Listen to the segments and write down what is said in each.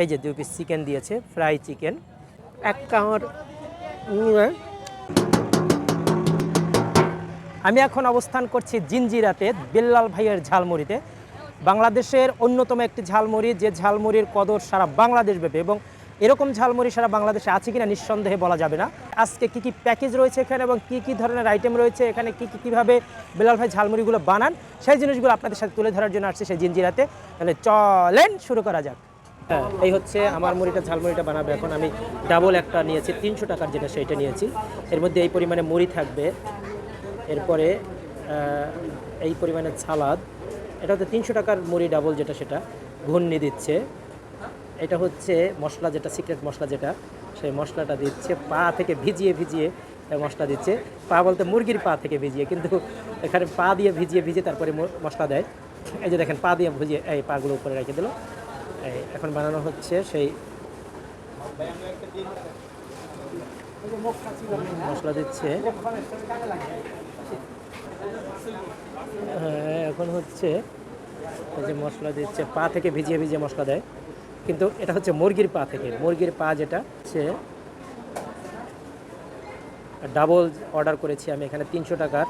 এই যে দুই পিস চিকেন দিয়েছে, ফ্রাই চিকেন। এক কামড় আমি এখন অবস্থান করছি জিঞ্জিরাতে বেল্লাল ভাইয়ের ঝালমুড়িতে। বাংলাদেশের অন্যতম একটি ঝালমুড়ি, যে ঝালমুড়ির কদর সারা বাংলাদেশ ব্যাপী এবং এরকম ঝালমুড়ি সারা বাংলাদেশে আছে কিনা নিঃসন্দেহে বলা যাবে না। আজকে কি কি প্যাকেজ রয়েছে এখানে এবং কি কি ধরনের আইটেম রয়েছে, এখানে কি কি কীভাবে বেলাল ভাই ঝালমুড়িগুলো বানান, সেই জিনিসগুলো আপনাদের সাথে তুলে ধরার জন্য আসছে সেই জিঞ্জিরাতে তাহলে চলেন, শুরু করা যাক। হ্যাঁ এই হচ্ছে আমার মুড়িটা, ঝালমুড়িটা বানাবে। এখন আমি ডাবল একটা নিয়েছি, তিনশো টাকার যেটা সেইটা নিয়েছি। এর মধ্যে এই পরিমাণে মুড়ি থাকবে। এরপরে এই পরিমাণে ছালাদ। এটা হচ্ছে তিনশো টাকার মুড়ি ডাবল যেটা সেটা। ঘূর্ণি দিচ্ছে। এটা হচ্ছে মশলা যেটা সিক্রেট মশলা যেটা, সেই মশলাটা দিচ্ছে, পা থেকে ভিজিয়ে ভিজিয়ে মশলা দিচ্ছে। পা বলতে মুরগির পা থেকে ভিজিয়ে, কিন্তু এখানে পা দিয়ে ভিজিয়ে ভিজিয়ে তারপরে মশলা দেয়। এই যে দেখেন, পা দিয়ে ভিজিয়ে এই পাগুলো উপরে রেখে দিল। এখন বানানো হচ্ছে সেই মশলা দিচ্ছে। হ্যাঁ এখন হচ্ছে যে মশলা দিচ্ছে, পা থেকে ভিজিয়ে ভিজিয়ে মশলা দেয়। কিন্তু এটা হচ্ছে মুরগির পা থেকে। মুরগির পা যেটা হচ্ছে ডাবল অর্ডার করেছি আমি এখানে তিনশো টাকার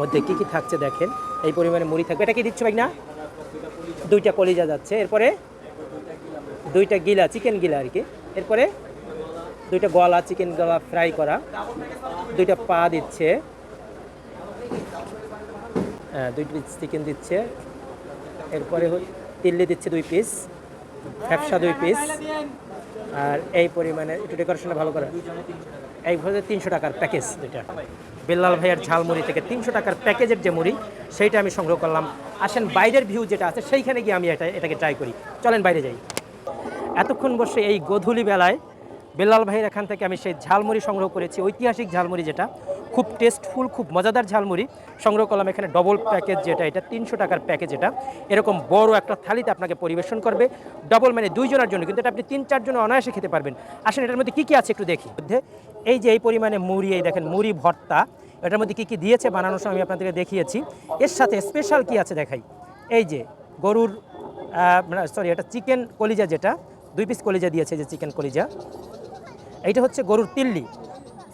মধ্যে। কি কি থাকছে দেখেন? এই পরিমাণে মুড়ি থাকবে। এটা কি দিচ্ছ ভাই না দুইটা কলিজা যাচ্ছে। এরপরে দুইটা গিলা চিকেন গিলা আর কি। এরপরে দুইটা গলা চিকেন গলা ফ্রাই করা। দুইটা পা দিচ্ছে। হ্যাঁ দুই পিস চিকেন দিচ্ছে। এরপরে তিল্লি দিচ্ছে দুই পিস ফ্যাপসা দুই পিস আর এই পরিমাণে একটু ডেকোরেশনটা ভালো করে। এইভাবে তিনশো টাকার প্যাকেজ যেটা বেল্লাল ভাইয়ের ঝালমুড়ি থেকে তিনশো টাকার প্যাকেজের যে মুড়ি, সেইটা আমি সংগ্রহ করলাম। আসেন বাইরের ভিউ যেটা আছে, সেইখানে গিয়ে আমি এটা এটাকে ট্রাই করি। চলেন বাইরে যাই। এতক্ষণ বসে এই গধূলি বেলায় বেল্লাল ভাইয়ের এখান থেকে আমি সেই ঝালমুড়ি সংগ্রহ করেছি, ঐতিহাসিক ঝালমুড়ি যেটা। খুব টেস্টফুল খুব মজাদার ঝালমুড়ি। সংগ্রহ করলাম এখানে ডবল প্যাকেজ যেটা, এটা তিনশো টাকার প্যাকেজ এটা। এরকম বড় একটা থালিতে আপনাকে পরিবেশন করবে। ডবল মানে দুইজনের জন্য, কিন্তু এটা আপনি তিন চারজন অনায়াসে খেতে পারবেন। আসেন, এটার মধ্যে কী কী আছে একটু দেখি। মধ্যে এই যে এই পরিমাণে মুড়ি, এই দেখেন মুড়ি ভর্তা, এটার মধ্যে কী কী দিয়েছে বানানোর সময় আমি আপনাদেরকে দেখিয়েছি। এর সাথে স্পেশাল কী আছে দেখাই? এই যে গরুর সরি এটা চিকেন কলিজা যেটা দুই পিস কলিজা দিয়েছে যে চিকেন কলিজা। এইটা হচ্ছে গরুর তিল্লি।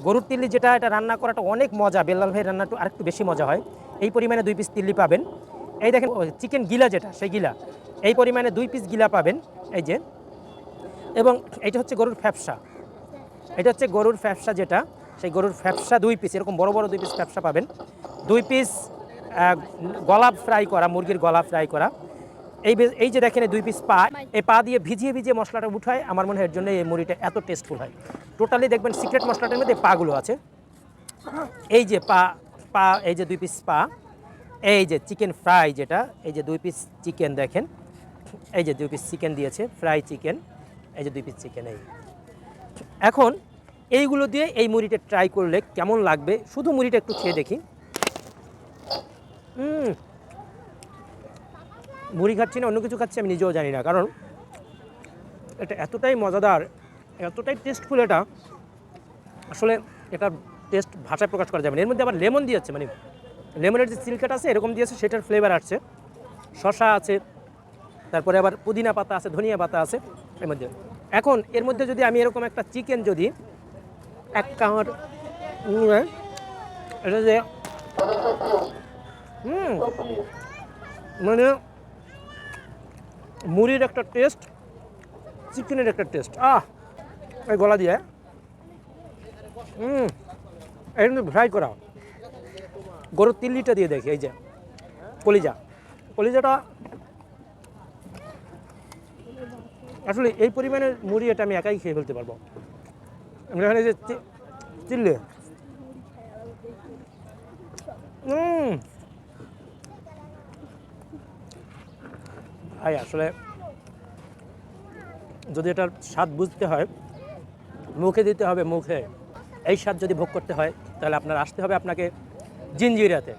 গরুর তিল্লি যেটা, এটা রান্না করাটা অনেক মজা। বেল্লাল ভাই রান্নাটা আরেকটু বেশি মজা হয়। এই পরিমাণে দুই পিস তিল্লি পাবেন। এই দেখেন চিকেন গিলা যেটা, সেই গিলা। এই পরিমাণে দুই পিস গিলা পাবেন। এই যে। এবং এইটা হচ্ছে গরুর ফ্যাপসা। এটা হচ্ছে গরুর ফ্যাপসা যেটা, সেই গরুর ফ্যাপসা দুই পিস এরকম বড় বড় দুই পিস ফ্যাপসা পাবেন। দুই পিস গলা ফ্রাই করা, মুরগির গলা ফ্রাই করা। এই বে- এই যে দেখেন এই দুই পিস পা এই পা দিয়ে ভিজিয়ে ভিজিয়ে মশলাটা উঠায় আমার মনে হয় এর জন্য এই মুড়িটা এত টেস্টফুল হয়। টোটালি দেখবেন সিক্রেট মশলাটার মধ্যে পাগুলো আছে। এই যে পা পা এই যে দুই পিস পা এই যে চিকেন ফ্রাই যেটা এই যে দুই পিস চিকেন দেখেন এই যে দুই পিস চিকেন দিয়েছে ফ্রাই চিকেন এই যে দুই পিস চিকেন এই। এখন এইগুলো দিয়ে এই মুড়িটা ট্রাই করলে কেমন লাগবে? শুধু মুড়িটা একটু খেয়ে দেখি। হুম মুড়ি খাচ্ছি না, অন্য কিছু খাচ্ছি, আমি নিজেও জানি না। কারণ এটা এতটাই মজাদার, এতটাই টেস্টফুল এটা, আসলে এটা টেস্ট ভাষায় প্রকাশ করা যাবে না। এর মধ্যে আবার লেমন দিয়েছে মানে লেমনের যে সিলকাট আছে, এরকম দিয়েছে, সেটার ফ্লেভার আসছে। শশা আছে, তারপরে আবার পুদিনা পাতা আছে, ধনিয়া পাতা আছে, এর মধ্যে। এখন এর মধ্যে যদি আমি এরকম একটা চিকেন যদি, এক কামড় এটা যে, হুম মানে মুড়ির একটা টেস্ট, চিকেনের একটা টেস্ট। আহ, এই গলা দিয়ে। হুম এটা ফ্রাই করা। গরুর তিল্লিটা দিয়ে দেখি, এই যে, কলিজা। কলিজাটা, আসলে এই পরিমাণের মুড়ি এটা আমি একাই খেয়ে ফেলতে পারব। এখানে যে চিল্লি। হুম। ভাই, আসলে যদি এটার স্বাদ বুঝতে হয়, মুখে দিতে হবে মুখে। এই স্বাদ যদি ভোগ করতে হয়, তাহলে আপনার আসতে হবে আপনাকে জিঞ্জিরাতে।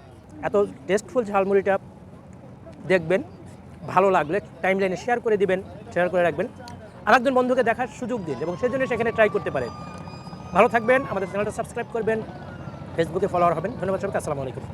এত টেস্টফুল ঝালমুড়িটা দেখবেন, ভালো লাগলে টাইম লাইনে শেয়ার করে দিবেন শেয়ার করে রাখবেন। আর একজন বন্ধুকে দেখার সুযোগ দিন এবং সেই জন্য সেখানে ট্রাই করতে পারেন। ভালো থাকবেন, আমাদের চ্যানেলটা সাবস্ক্রাইব করবেন ফেসবুকে ফলোয়ার হবেন। ধন্যবাদ সবাইকে, আসসালামু আলাইকুম।